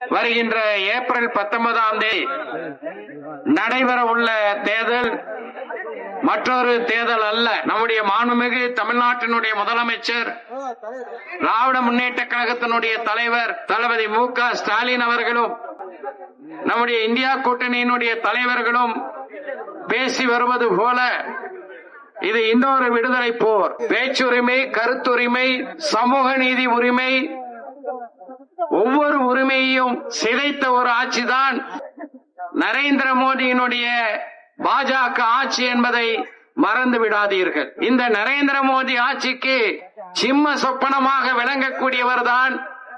வருகின்ற ஏப்ரல் பத்தொன்பதாம் தேதி நடைபெற உள்ள தேர்தல் மற்றொரு தேர்தல் அல்ல. நம்முடைய மாண்புமிகு தமிழ்நாட்டினுடைய முதலமைச்சர் திராவிட முன்னேற்ற கழகத்தினுடைய தலைவர் தளபதி மு க ஸ்டாலின் அவர்களும் நம்முடைய இந்தியா கூட்டணியினுடைய தலைவர்களும் பேசி வருவது போல இது இன்னொரு விடுதலை போர். பேச்சுரிமை கருத்துரிமை சமூக நீதி உரிமை ஒவ்வொரு உரிமையையும் சிதைத்த ஒரு ஆட்சிதான் நரேந்திர மோடியினுடைய பாஜக ஆட்சி என்பதை மறந்து விடாதீர்கள். இந்த நரேந்திர மோடி ஆட்சிக்கு சிம்ம சொப்பனமாக விளங்கக்கூடியவர் தான்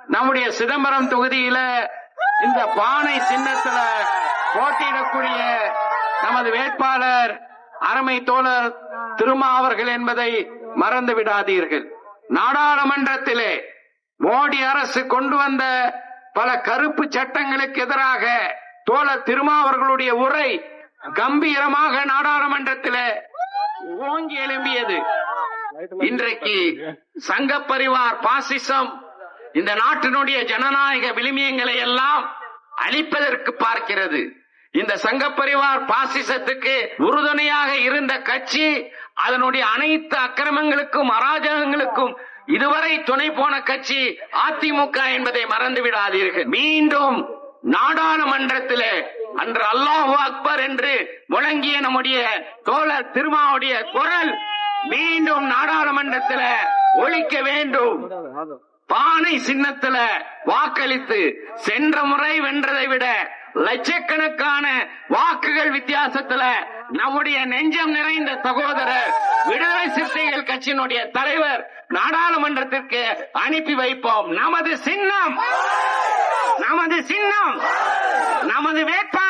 நம்முடைய சிதம்பரம் தொகுதியில இந்த பானை சின்னத்துல போட்டியிடக்கூடிய நமது வேட்பாளர் அருமை தோழர் திருமா அவர்கள் என்பதை மறந்து விடாதீர்கள். நாடாளுமன்றத்திலே மோடி அரசு கொண்டு வந்த பல கருப்பு சட்டங்களுக்கு எதிராக தோழர் திருமா அவர்களுடைய உரை கம்பீரமாக நாடாளுமன்றத்தில் ஓங்கி எழும்பியது. இன்றைக்கு சங்க பரிவார் பாசிசம் இந்த நாட்டினுடைய ஜனநாயக விளிமியங்களை எல்லாம் அழிப்பதற்கு பார்க்கிறது. இந்த சங்க பரிவார் பாசிசத்துக்கு உறுதுணையாக இருந்த கட்சி அதனுடைய அனைத்து அக்கிரமங்களுக்கும் அராஜகங்களுக்கும் இதுவரை துணை போன கட்சி அதிமுக என்பதை மறந்து விடாதீர்கள் மீண்டும் நாடாளுமன்றத்திலே அன்று அல்லாஹு அக்பர் என்று முழங்கிய நம்முடைய தோழர் திருமாவுடைய குரல் மீண்டும் நாடாளுமன்றத்தில் ஒழிக்க வேண்டும். பானை சின்னத்துல வாக்களித்து சென்ற முறை வென்றதை விட லட்சக்கணக்கான வாக்குகள் வித்தியாசத்துல நம்முடைய நெஞ்சம் நிறைந்த சகோதரர் விடுதலை கட்சியினுடைய தலைவர் நாடாளுமன்றத்திற்கு அனுப்பி வைப்போம். நமது சின்னம். நமது சின்னம். நமது வேட்பாளர்.